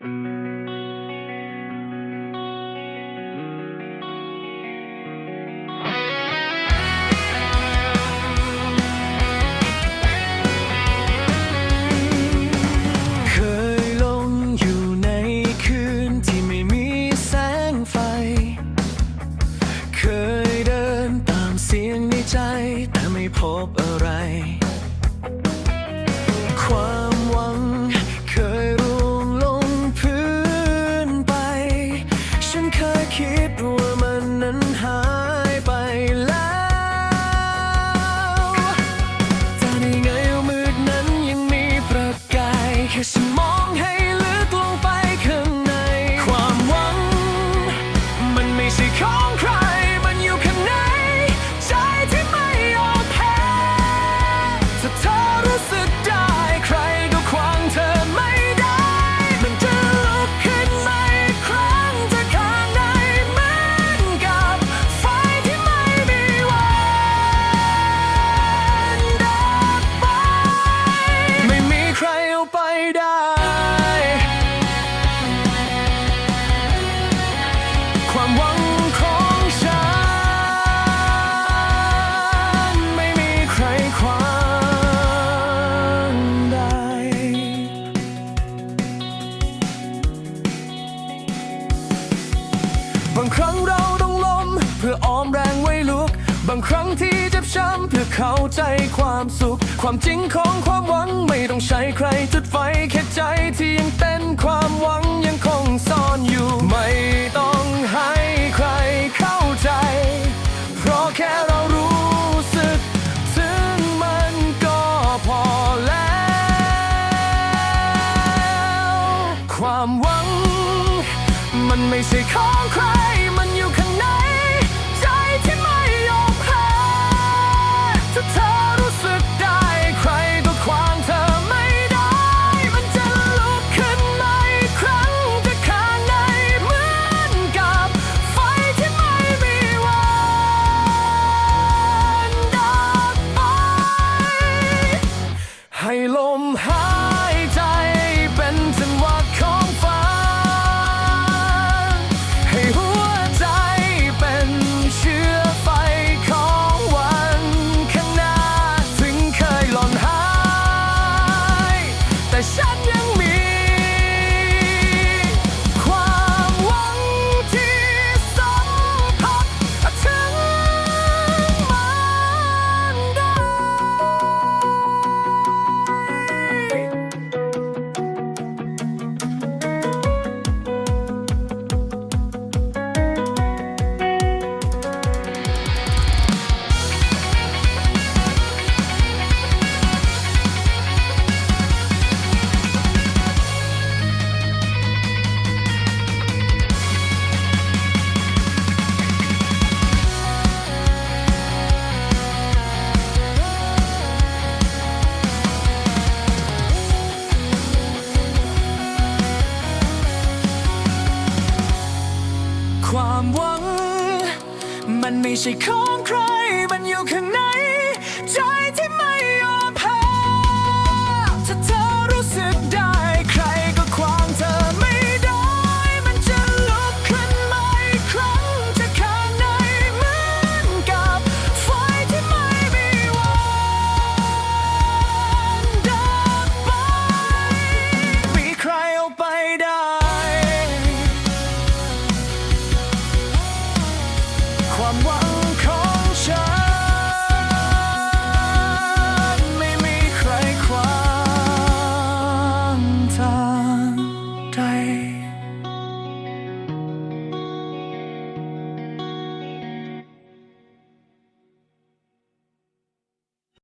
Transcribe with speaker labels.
Speaker 1: thank you car key บางครั้งเราต้องล้มเพื่ออ้อมแรงไว้ลุก บางครั้งที่เจ็บช้ำเพื่อเข้าใจความสุข ความจริงของความหวังไม่ต้องใช้ใครจุดไฟแค่ใจที่ยังเต้นความหวังยังคงซ่อนอยู่ไม่ มันไม่ใช่ของใคร มันอยู่ข้างในใจที่มัน